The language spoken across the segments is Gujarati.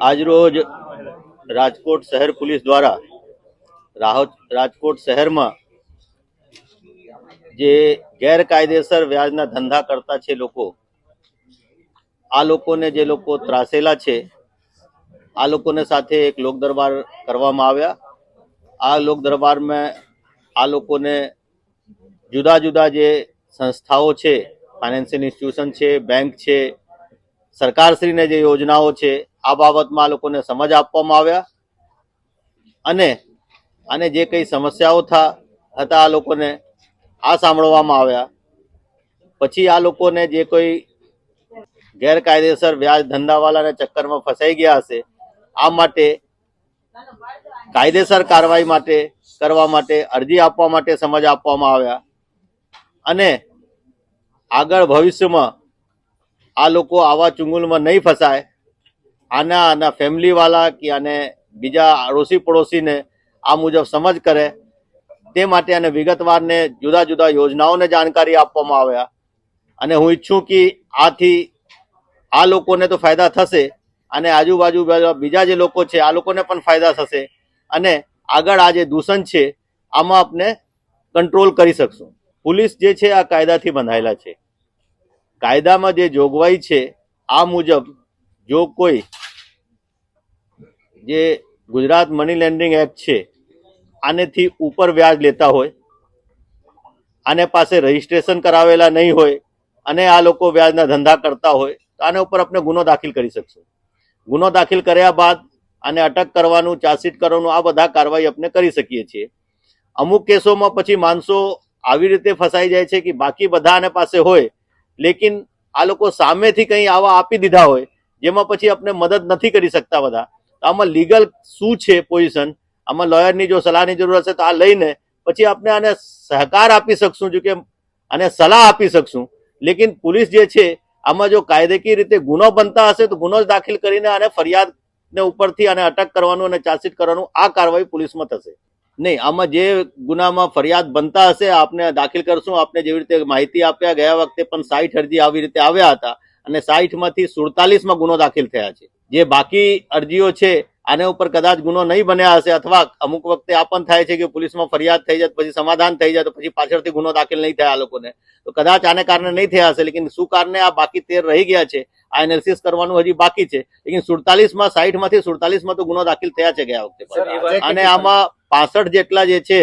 આજરોજ રાજકોટ શહેર પોલીસ દ્વારા રાજકોટ શહેરમાં જે ગેરકાયદેસર વ્યાજના ધંધા કરતા છે લોકો, આ લોકોને જે લોકો ત્રાસેલા છે, આ લોકોને સાથે એક લોક દરબાર કરવામાં આવ્યા. આ લોક દરબારમાં આ લોકોને જુદા જુદા જે સંસ્થાઓ છે, ફાઇનાન્શિયલ ઇન્સ્ટિટ્યુશન છે, બેંક છે સરકારશ્રીને જે યોજનાઓ છે, આ બાબતમાં લોકોને સમજ આપવામાં આવ્યા. અને અને જે કંઈ સમસ્યાઓ હતા આ લોકોને આ સાંભળવામાં આવ્યા. પછી આ લોકોને જે કોઈ ગેરકાયદેસર વ્યાજ ધંધાવાળાના ચક્કરમાં ફસાઈ ગયા હશે, આ માટે કાયદેસર કાર્યવાહી માટે, કરવા માટે અરજી આપવા માટે સમજ આપવામાં આવ્યા. અને આગળ ભવિષ્યમાં આ લોકો આવા ચુંગલમાં નહીં ફસાય. આના આના ફેમિલીવાળા કે આને બીજા અડોશી પડોશીને આ મુજબ સમજ કરે. તે માટે અને વિગતવારને જુદા જુદા યોજનાઓને જાણકારી આપવામાં આવ્યા. અને હું ઈચ્છું કે આથી આ લોકોને તો ફાયદા થશે અને આજુબાજુ બીજા જે લોકો છે, આ લોકોને પણ ફાયદા થશે અને આગળ આ જે દૂષણ છે, આમાં આપણે કંટ્રોલ કરી શકશું. પોલીસ જે છે, આ કાયદાથી બંધાયેલા છે. કાયદામાં જે જોગવાઈ છે, આ મુજબ જો કોઈ જે ગુજરાત મની લેન્ડિંગ એક્ટ છે, આનેથી ઉપર વ્યાજ લેતા હોય, આને પાસે રજીસ્ટ્રેશન કરાવેલા નહીં હોય, અને આ લોકો વ્યાજના ધંધા કરતા હોય, તો આના ઉપર આપણે ગુનો દાખલ કરી શકશું. ગુનો દાખલ કર્યા બાદ આને અટક કરવાનું, ચાર્જશીટ કરવાનું, આ બધા કાર્યવાહી આપણે કરી શકીએ છીએ. અમુક કેસોમાં પછી માણસો આવી રીતે ફસાઈ જાય છે કે બાકી બધા આને પાસે હોય લેકિન આ લોકો સામેથી કંઈ આવા આપી દીધા હોય, જેમાં પછી આપણે મદદ નથી કરી શકતા બધા. તો આમાં લીગલ શું છે પોઝિશન? આમાં લોયરની જો સલાહની જરૂર હશે તો આ લઈને પછી આપણે આને સહકાર આપી શકશું, જો કે અને સલાહ આપી શકશું. લેકિન પોલીસ જે છે, આમાં જો કાયદેકીય રીતે ગુનો બનતા હશે તો ગુનો જ દાખલ કરીને આને ફરિયાદ ને ઉપરથી આને અટક કરવાનું અને ચાર્જશીટ કરવાનું આ કાર્યવાહી પોલીસમાં થશે. નહીં, આમાં જે ગુનામાં ફરિયાદ બનતા હશે, આપને દાખલ કરશું. આપને જેવી રીતે માહિતી આપ્યા ગયા વખતે પણ સાઠ અરજી આવી રીતે આવ્યા હતા અને સાઠમાંથી સુડતાલીસમાં ગુનો દાખલ થયા છે. જે બાકી અરજીઓ છે આના ઉપર કદાચ ગુનો નહીં બન્યા હશે અથવા અમુક વખતે આ પણ થાય છે કે પોલીસમાં ફરિયાદ થઈ જાય પછી સમાધાન થઈ જાય તો પછી પાછળથી ગુનો દાખલ નહીં થાય આ લોકોને. તો કદાચ આને કારણે નહીં થયા હશે લેકિન શું કારણે આ બાકી તેર રહી ગયા છે? આ એનાલિસિસ કરવાનું હજી બાકી છે. લેકિન સુડતાલીસમાં સાઠમાંથી સુડતાલીસમાં તો ગુનો દાખલ થયા છે ગયા વખતે અને આમાં પાસઠ જેટલા જે છે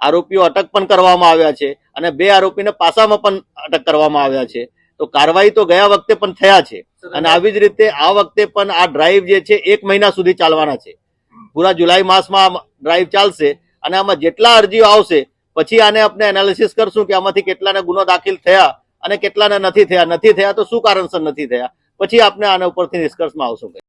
આરોપીઓ અટક પણ કરવામાં આવ્યા છે અને બે આરોપીને પાસામાં પણ અટક કરવામાં આવ્યા છે. તો કાર્યવાહી તો ગયા વખતે પણ થયા છે. અને આવી જ રીતે આ વખતે પણ આ ડ્રાઈવ જે છે એક મહિના સુધી ચાલવાના છે. પૂરા જુલાઈ માસમાં ડ્રાઈવ ચાલશે અને આમાં જેટલા અરજીઓ આવશે પછી આને આપણે એનાલિસિસ કરશું કે આમાંથી કેટલાને ગુનો દાખલ થયા અને કેટલાને નથી થયા. નથી થયા તો શું કારણસર નથી થયા? પછી આપણે આના ઉપરથી નિષ્કર્ષમાં આવશું.